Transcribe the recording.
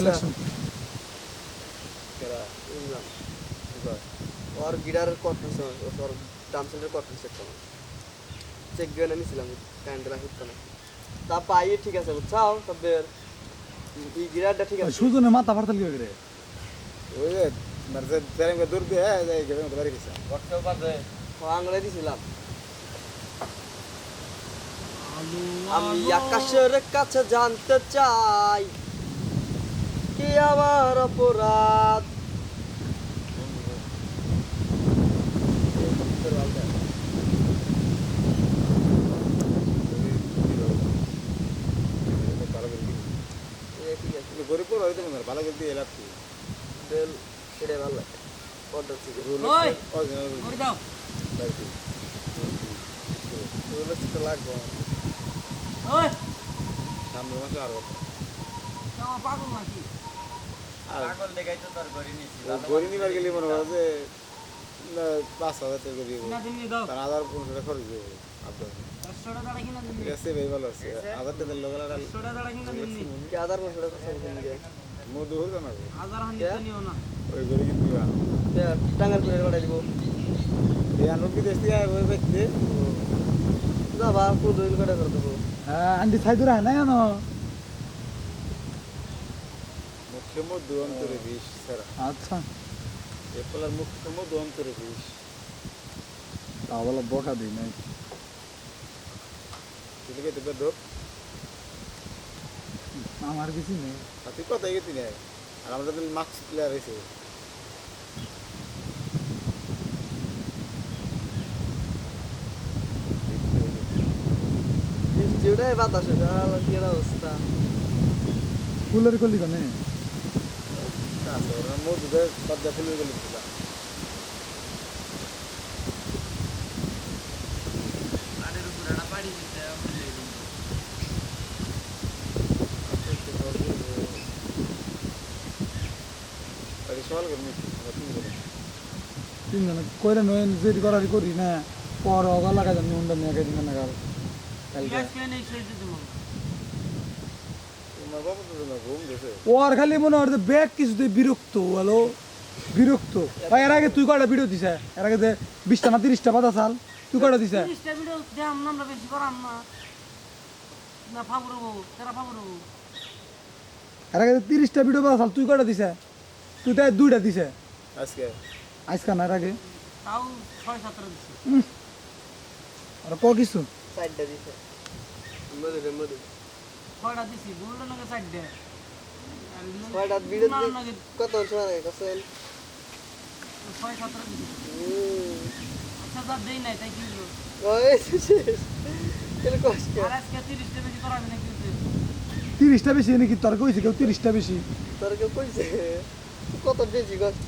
Election বুঝলাম ওর গিটারের cotton ওর ডান্সের কটন সেট চেক দিয়ে নিয়েছিলাম ক্যান্ডেল হিট না তা পাইয়ে ঠিক আছে বুঝছাও? তবে এই গিটারটা ঠিক আছে। সুজনে মাথা ফাটাল কি করে ওই যে মানে তেরেঙ্গে দূর দিয়ে যাই গেলে মতো বাড়ি গেছে। আঙুলে দিছিলাম। আমি আকাশের কাছে জানতে চাই। কি আমার অপরাধ? গরিব হইতে ভালো ভালো লাগে অর্ডার থেকে ওই অরিজিনাল দাও। রুলের সাথে লাগবে ওই। সামনে মাসে আর তোমার পাগল নাকি? গরি নিবার গেলে মনে হয় যে না, পাঁচ হাজার টাকা দিয়ে কিনা দিন দাও। তার হাজার পনেরো টাকা খরচ দেবো। আপনার। একশোটা দাঁড়া দিব দেবো মুখ্য মধু অন্তরে বিষ স্যার। আচ্ছা। অন্তরে বিষ। তা বলে বকা দিই নাই। তুই কে তোকে ঢোক আমার কিছু নেই। তুই কোথায় গেছি না আর আমরা তো মাস্ক প্লেয়ার হয়েছে বাতাসে অবস্থা? ফুলের কলি কনে মধু দেয় পদ্মা ফুলের গেলে আড়ের উপর একটা বাড়ি দিতে তিনজনে কইরা নয় যদি করারি করি না, পর অগা লাগা জানি উন্ডা নিয়ে না কাল গ্যাস কেন এই শেষ দিতে মন তোমার বাবা তো তোমার ঘুম গেছে ওর খালি মনে হয় যে ব্যাগ কিছুতে বিরক্ত হলো বিরক্ত। ভাই এর আগে তুই কয়টা ভিডিও দিছে? এর আগে যে বিশটা না তিরিশটা পাতা চাল তুই কয়টা দিছে? এর আগে তিরিশটা ভিডিও পাতা চাল তুই কয়টা দিছে? তুই তাই দুইটা দিছে? আজকে? আজকা না এর আগে? তাও ছয় সাতটা দিচ্ছে আর ক কিছু? সাইডটা দিছে। ছয়টা দিছি গোল্ডেন নাকি চারটে। ছয়টা নাকি কত সময় লাগে কাছেন ছয় সাতটা দিছি। আচ্ছা যা দেই নাই তাই কি হলো? ওই শেষ কেন কষ্ট। আর আজকে তিরিশটা বেশি নাকি তোর কইছে কেউ তিরিশটা বেশি। তোর কেউ কইছে? কত বেশি কষ্ট